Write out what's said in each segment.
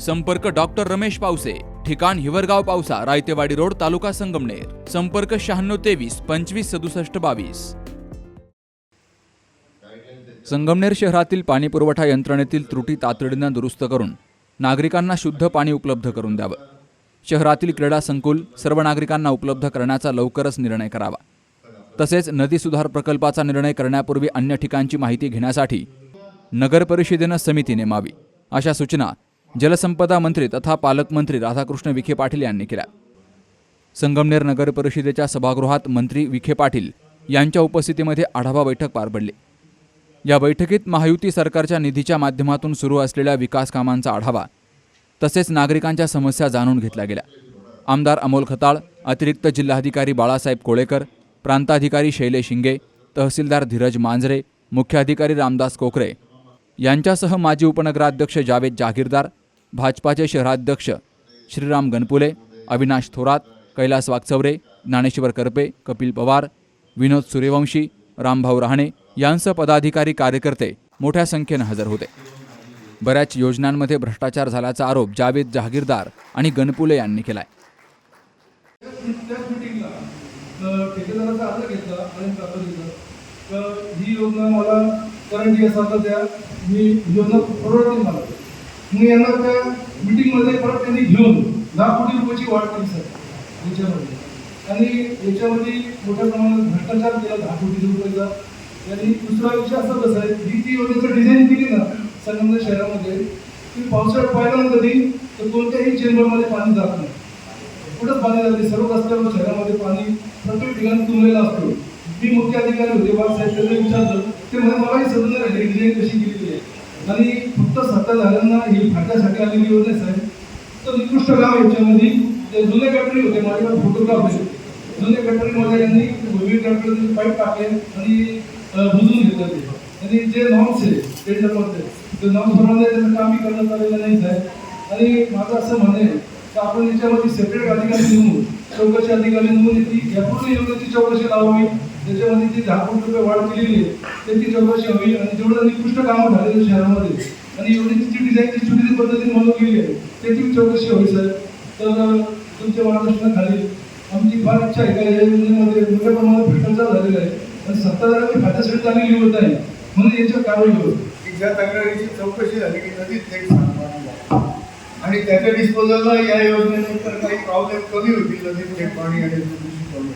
संपर्क डॉक्टर रमेश पावसे ठिकाण हिवरगाव पावसा रायतेवाडी रोड तालुका संगमनेर. संपर्क शहाण्णव तेवीस पंचवीस सदुसष्ट बावीस. संगमनेर शहरातील पाणीपुरवठा यंत्रणेतील त्रुटी तातडीनं दुरुस्त करून नागरिकांना शुद्ध पाणी उपलब्ध करून द्यावं. शहरातील क्रीडा संकुल सर्व नागरिकांना उपलब्ध करण्याचा लवकरच निर्णय करावा. तसेच नदी सुधार प्रकल्पाचा निर्णय करण्यापूर्वी अन्य ठिकाणची माहिती घेण्यासाठी नगर परिषदेनं समिती नेमावी अशा सूचना जलसंपदा मंत्री तथा पालकमंत्री राधाकृष्ण विखे पाटील यांनी केला संगमनेर नगर परिषदेच्या सभागृहात मंत्री विखे पाटील यांच्या उपस्थितीमध्ये आढावा बैठक पार पडली. या बैठकीत महायुती सरकारच्या निधीच्या माध्यमातून सुरू असलेल्या विकास कामांचा आढावा तसेच नागरिकांच्या समस्या जाणून घेतल्या गेल्या. आमदार अमोल खताळ अतिरिक्त जिल्हाधिकारी बाळासाहेब कोळेकर प्रांताधिकारी शैलेश शिंगे तहसीलदार धीरज मांजरे मुख्याधिकारी रामदास कोकरे यांच्यासह माजी उपनगराध्यक्ष जावेद जागीरदार भाजपाचे शहराध्यक्ष श्रीराम गणपुले अविनाश थोरात कैलास वागचवरे ज्ञानेश्वर करपे कपिल पवार विनोद सूर्यवंशी रामभाऊ रहाणे यांसह पदाधिकारी कार्यकर्ते मोठ्या संख्येनं हजर होते. बऱ्याच योजनांमध्ये भ्रष्टाचार झाल्याचा आरोप जावेद जहागीरदार आणि गणपुले यांनी केलाय. ही योजना मला करंट द्या मी योजना मला. मी यांना त्या मिटिंगमध्ये परत त्यांनी घेऊन दहा कोटी रुपयाची वाढ केली सर याच्यामध्ये. आणि याच्यामध्ये मोठ्या प्रमाणात भ्रष्टाचार केला दहा कोटी रुपयाचा. आणि दुसरा विषय असा कसा आहे ही ती योजनेचं डिझाईन केली ना संगमनेर शहरामध्ये ती पावसाळ्यात पाहिलं ना कधी तर कोणत्याही चेंबरमध्ये पाणी जात नाही. कुठंच पाणी जाते सर्व रस्त्यावर शहरामध्ये पाणी प्रत्येक ठिकाणी तुंबलेला असतो. मी मुख्य अधिकारी होते वाघ त्यांना विचारलं. ते मला मलाही समजून राहिले डिझाईन कशी केलेली आहे आणि फक्त सत्ता झाल्यांना ही फाटल्यासाठी आलेली योजना आहे साहेब. तर निकृष्ट गाव याच्यामध्ये. ते जुने फॅक्टरी होते माझ्याकडे फोटोग्राफ आहे जुने फॅक्टरीमध्ये यांनी भूमी फॅक्टरीचे पाईप टाकले आणि बुजून बुजवून घेतलं ते. आणि जे नॉम्स आहे त्याच्यामध्ये ते नॉर्म्स प्रमाणे त्याचं कामही करण्यात आलेलं नाही साहेब. आणि माझं असं म्हणणं आहे तर आपण याच्यामध्ये सेपरेट अधिकारी नेमून चौकशी अधिकारी नेमून ती यापूर्वी योजनेची चौकशी लावावी. त्याच्यामध्ये ती दहा कोटी रुपये वाढ केलेली आहे. त्याची चौकशी हवी आणि जेवढं निकृष्ट कामं झालेली शहरामध्ये. आणि एवढी ती डिझाईन ती चुकीची पद्धतीने बनवून गेली आहे. त्याची चौकशी हवी सर. तर तुमच्या मार्गदर्शनाखाली आमची फार इच्छा आहे का? या योजनेमध्ये मोठ्या प्रमाणात भ्रष्टाचार झालेला आहे. आणि सत्ताधाऱ्यांनी खात्यासाठी चांगली होत आहे. म्हणून याच्यावर कारवाई होत की ज्या तक्रारीची चौकशी झाली की नदीत थेट आणि त्याच्या डिस्पोजलला या योजनेनंतर काही प्रॉब्लेम कमी होतील नदीत थेट पाणी आणि प्रदूषित पाणी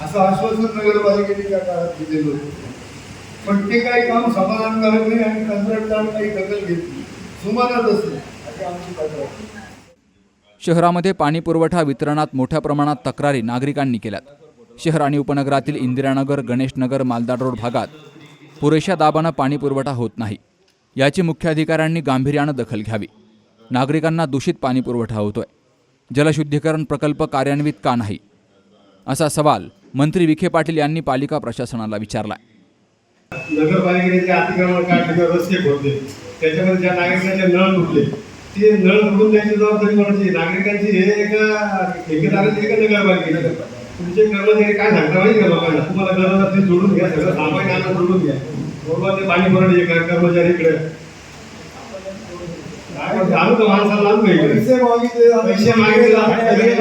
असं आश्वासन नगरपालिकेच्या काळात दिलेलं होतं. पण ते काही काम समाधानकारक नाही आणि कंत्राटदार काही दखल घेतली नाही. असेल अशी आमची तक्रार शहरामध्ये पाणी पुरवठा वितरणात मोठ्या प्रमाणात तक्रारी नागरिकांनी केल्यात. शहर आणि उपनगरातील इंदिरानगर गणेशनगर मालदाड रोड भागात पुरेशा दाबानं पाणी पुरवठा होत नाही. याची मुख्याधिकाऱ्यांनी गांभीर्यानं दखल घ्यावी. नागरिकांना दूषित पाणी पुरवठा होतोय. जलशुद्धीकरण प्रकल्प कार्यान्वित का नाही? असा सवाल मंत्री विखे पाटील यांनी पालिका प्रशासनाला विचारला. अतिक्रमण काढले किंवा रस्ते खोदले. त्याच्यामध्ये ज्या नागरिकांचे नळ तुटले ते नळ द्यायची जबाबदारी कोणाची? नागरिकांची हे एका ठेकेदाराची एका नगरपालिकेची. तुमचे कर्मचारी काय सांगता माहिती का लोकांना? तुम्हाला गरज असते जोडून घ्या सगळं सामान्य आणून जोडून घ्या. बरोबर ते पाणी भरणे कर्मचारी इकडे. माणसाला पैसे मागितले पैसे मागितले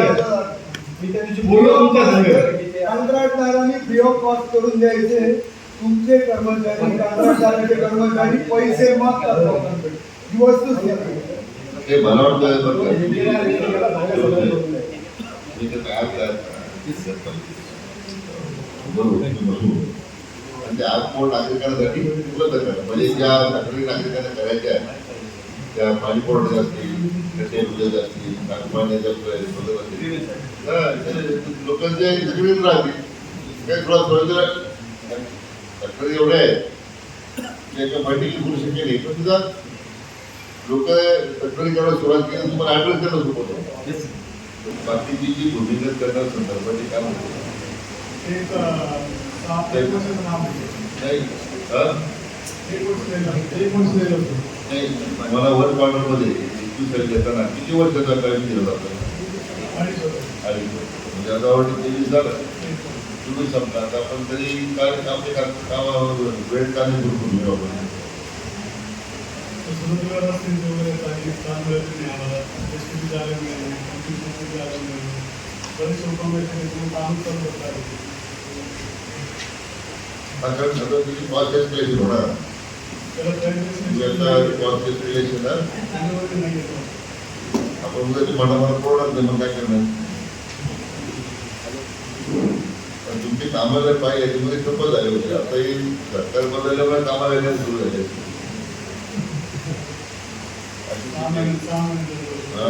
मी त्या दिवशी बोललो तुमच्या संग कंत्राटदारांनी फ्री ऑफ कॉस्ट करून द्यायचे तुमचे कर्मचारी कंत्राटदाराचे कर्मचारी पैसे मागतात ही आहे. ते मला वाटतं बरं का, मी ते तयार करायचं. बरोबर, बरोबर. आणि ते आत्मोड नागरिकांसाठी उपलब्ध म्हणजे ज्या नागरिकांना करायच्या आहेत, त्या पाणी पुरवठ्याच्या असतील कसे उद्योग असतील नागपाण्याच्या सोडत असतील लोकांच्या राहतील काय थोडा थोडं जरा तक्रारी एवढ्या आहेत एका माहिती करू शकेल पण तुझा लोक तक्रारी करायला सुरुवात केली तुम्हाला ऍड्रेस करणं सोपं होतं. बाकीची जी भूमिगत करणार संदर्भात काम होते नाही होतं. नाही मला वर मध्ये एकवीस साली घेताना किती वर्षाचा टाइम दिला जातो अडीच वर्ष. आणि म्हणजे आता ऑलरेडी तेवीस झालं तुम्ही समजा आता आपण तरी काय आपले कामावर वेळ का नाही सुरू करू आपण सुरुवातीला रस्त्यांचे वगैरे काही काम मिळत नाही आम्हाला एसटीपी जागा मिळाली कंप्युटरची जागा मिळाली बरेच लोकांमध्ये काम चालू होतं आता सगळं तुझी कॉस्ट एस्टिमेशन होणार परवडत नाही मग काय करणार पण तुमची कामं जर पाहिजे तुम्ही सोपं झाले होते आता ही सरकार बदलल्यामुळे कामाला येण्यास सुरू झाले. हा?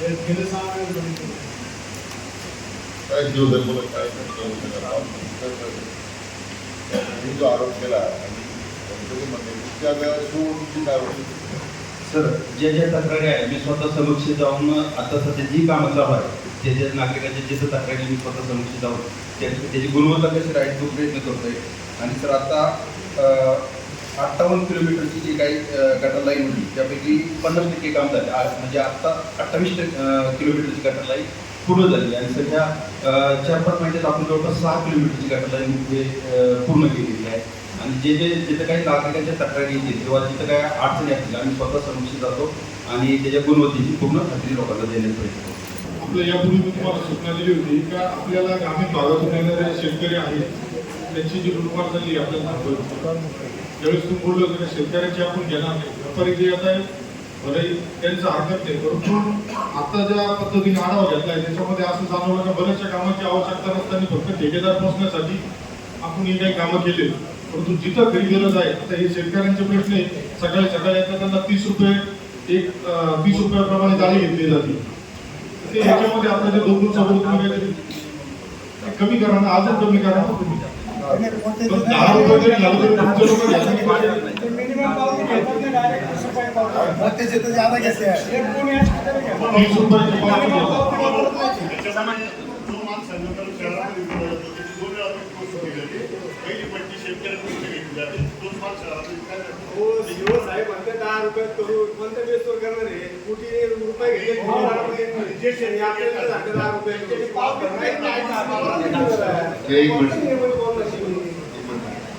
हे. काय जीव धर्म काय जो आरोप केला आणि सर जे जे तक्रारी आहे मी स्वतः समक्ष जाऊन आता सध्या जी कामं चालू आहे जे जे नागरिकांचे जिथं तक्रारी मी स्वतः समक्ष जाऊन त्याची गुणवत्ता कशी राहील तो प्रयत्न करतोय. आणि सर आता अठ्ठावन्न किलोमीटरची जी काही गटर लाईन होती त्यापैकी पन्नास टक्के काम झाले. म्हणजे आत्ता अठ्ठावीस किलोमीटरची गटर लाईन पूर्ण झाली आणि सध्या चार पाच महिन्यात आपण जवळपास सहा किलोमीटरची गटर लाईन म्हणजे पूर्ण केलेली आहे. आणि जे जे जिथं काही नागरिकांच्या तक्रारी येतील किंवा जिथं काय अडचणी असतील आम्ही स्वतः समक्ष जातो आणि त्याच्या गुणवत्तेची पूर्ण खात्री लोकांना देण्याचा प्रयत्न करतो. आपलं यापूर्वी मी तुम्हाला सूचना दिली होती का आपल्याला ग्रामीण भागातून येणारे शेतकरी आहेत त्यांची जी लुटमार झाली आपल्याला ज्यावेळेस तुम्ही बोललो की शेतकऱ्यांची शेतकऱ्याची आपण घेणार नाही. व्यापारी जे येत आहे बरं त्यांचं हरकत नाही परंतु आता ज्या पद्धतीने आढावा घेतला आहे त्याच्यामध्ये असं जाणवलं का बऱ्याचशा कामाची आवश्यकता नसताना फक्त ठेकेदार पोचण्यासाठी आपण हे काही कामं केली परंतु जिथं खरी गरज आहे आता हे शेतकऱ्यांचे प्रश्न आहे. सकाळी सकाळी येतात त्यांना तीस रुपये एक अं, तीस रुपयाप्रमाणे जाळी घेतली जाते. ते ह्याच्यामध्ये आपल्या जे दोन दिवसापूर्वी कमी करा ना अजून कमी करा ना तुम्ही. दहा रुपये जरी झालं तुमचे लोक घ्यायला पाहिजे तीस रुपयाची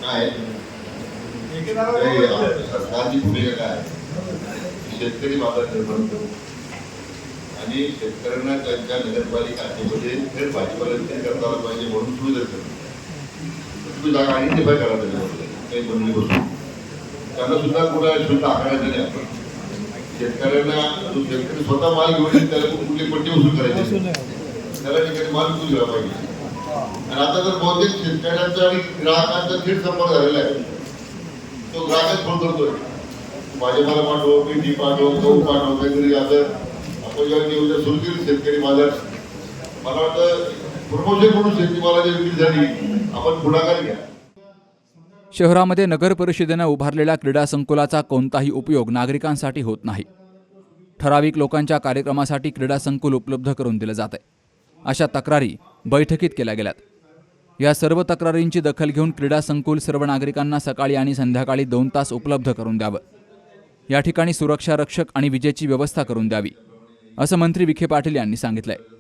आहे? सरकारची भूमिका काय शेतकरी बाबत निर्माण करू आणि शेतकऱ्यांना त्यांच्या नगरपालिका हद्दीमध्ये थेट भाजीपाला करता पाहिजे म्हणून सुरू करतो तुम्ही जागा आयडेंटिफाय करा त्याच्यामध्ये काही बनली बसून त्यांना सुद्धा कुठं शुल्क आकारायचं नाही आपण. शेतकऱ्यांना जो शेतकरी स्वतः माल घेऊन त्याला कुठली पट्टी वसूल करायची त्याला ठिकाणी माल विकून दिला पाहिजे? आणि आता तर बहुतेक शेतकऱ्यांचा आणि ग्राहकांचा थेट संपर्क झालेला आहे. तो ग्राहकच फोन करतोय. भाजीपाला पाठव पिठी पाठव गहू पाठव काहीतरी आता आपण जेव्हा नियोजन सुरू केली शेतकरी बाजार. मला वाटतं प्रमोशन म्हणून शेतीमालाची विक्री झाली. आपण पुढाकार घ्या. शहरामध्ये नगर परिषदेनं उभारलेल्या क्रीडा संकुलाचा कोणताही उपयोग नागरिकांसाठी होत नाही. ठराविक लोकांच्या कार्यक्रमासाठी क्रीडा संकुल उपलब्ध करून दिलं जात आहे अशा तक्रारी बैठकीत केल्या गेल्यात. या सर्व तक्रारींची दखल घेऊन क्रीडा संकुल सर्व नागरिकांना सकाळी आणि संध्याकाळी दोन तास उपलब्ध करून द्यावं. या ठिकाणी सुरक्षा रक्षक आणि विजेची व्यवस्था करून द्यावी असं मंत्री विखे पाटील यांनी सांगितलं आहे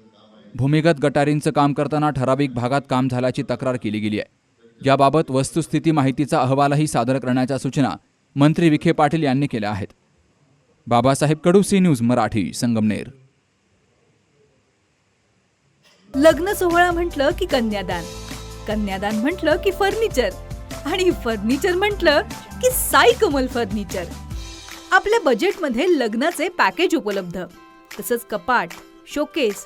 भूमिगत गटारींचं काम करताना ठराविक भागात काम झाल्याची तक्रार केली गेली आहे. याबाबत वस्तुस्थिती माहितीचा अहवालही सादर करण्याच्या सूचना मंत्री विखे पाटील यांनी केल्या आहेत. Babasaheb Kadu C news Marathi Sangamner. लग्न सोहळा म्हटलं की कन्यादान कन्यादान म्हटलं की फर्निचर आणि फर्निचर म्हटलं की साई कमल फर्निचर. आपल्या बजेटमध्ये लग्नाचे पॅकेज उपलब्ध तसंच कपाट showcase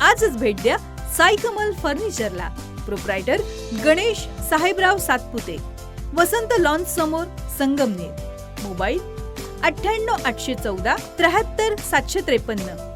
आजच भेट द्या साई कमल फर्निचरला. प्रोप्रायटर गणेश साहेबराव सातपुते. वसंत लॉन्च समोर संगमनेर. मोबाईल अठ्ठ्याण्णव आठशे चौदा त्र्याहत्तर सातशे त्रेपन्न.